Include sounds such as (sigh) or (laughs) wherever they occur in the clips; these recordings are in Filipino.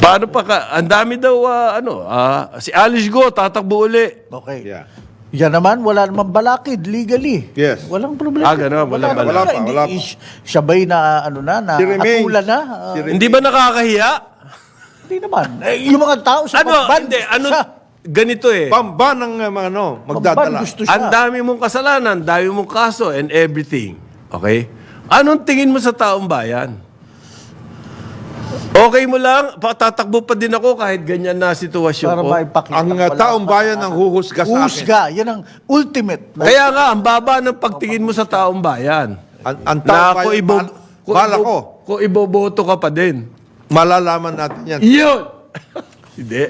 Paano pa ka? Ang dami daw, ah, ano, ah, si Alice Go, tatakbo uli. Okay. Yeah. Yan naman, wala namang balakid legally. Yes. Walang problema. Ah, ganun, walang naman balakid. siya. Hindi, Wala pa. is- siya ba'y na, ano na, na Si Remains. na? Ah, Si Remains. Hindi ba nakakahiya? Hindi naman. Eh, yung mga tao sa Ano, pamban, hindi, ano, siya. ganito eh. Pamba ng mga ano, Pamban magdadala. gusto siya. Ang dami mong kasalanan, dami mong kaso and everything. Okay? Anong tingin mo sa taong bayan? Okay mo lang, patatakbo pa din ako kahit ganyan na sitwasyon Para ko. maipakita. Ang uh, wala taong bayan ang huhusga sa akin. Husga. Yan ang ultimate. Kaya nga, ang baba ng pagtingin mo sa taong bayan. Ang, ang Na taong bayan, ibo, kung, bala ibo- ko, kung iboboto ka pa din. malalaman natin yan. Yun! (laughs) Hindi.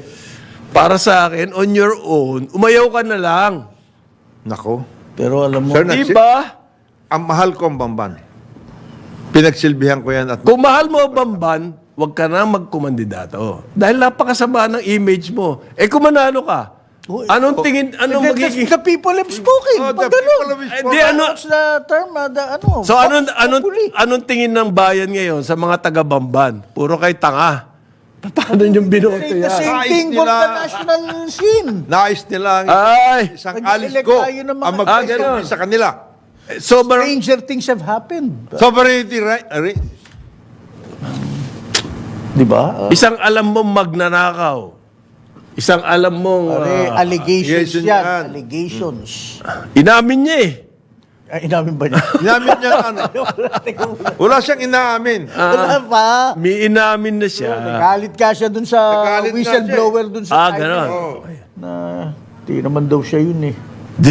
Para sa akin, on your own, umayaw ka na lang. Nako. Pero alam mo, Sir, Diba? ang mahal ko ang bamban. Pinagsilbihan ko yan at Kung mahal mo ang Bamban, huwag ka na magkumandidato. Dahil napakasama ng image mo. Eh kung manalo ka, Oh, anong tingin, anong the, magiging... the people have spoken. Oh, the people have Eh, spoken. di ano, What's the term? Uh, the, ano? so anong, anong, anong tingin ng bayan ngayon sa mga taga-Bamban? Puro kay tanga. Paano yung binoto Say the yan? same Nais thing nila- the national scene. nais nila ang Ay! isang alis ko ang Ah, ganun. sa kanila. Sobrang... Stranger things have happened. Sovereignty right, ri- Di ba? Uh, Isang alam mong magnanakaw. Isang alam mong... Ah, allegations allegation yan. yan. Allegations. inamin niya eh. Ay, inamin ba niya? (laughs) Inamin niya ano. Wala siyang inaamin. Wala pa. May inamin na siya. Nagalit ka siya dun sa Nagalit nga whistleblower dun sa Ah, ganon. Oo. Na, di naman daw siya yun eh.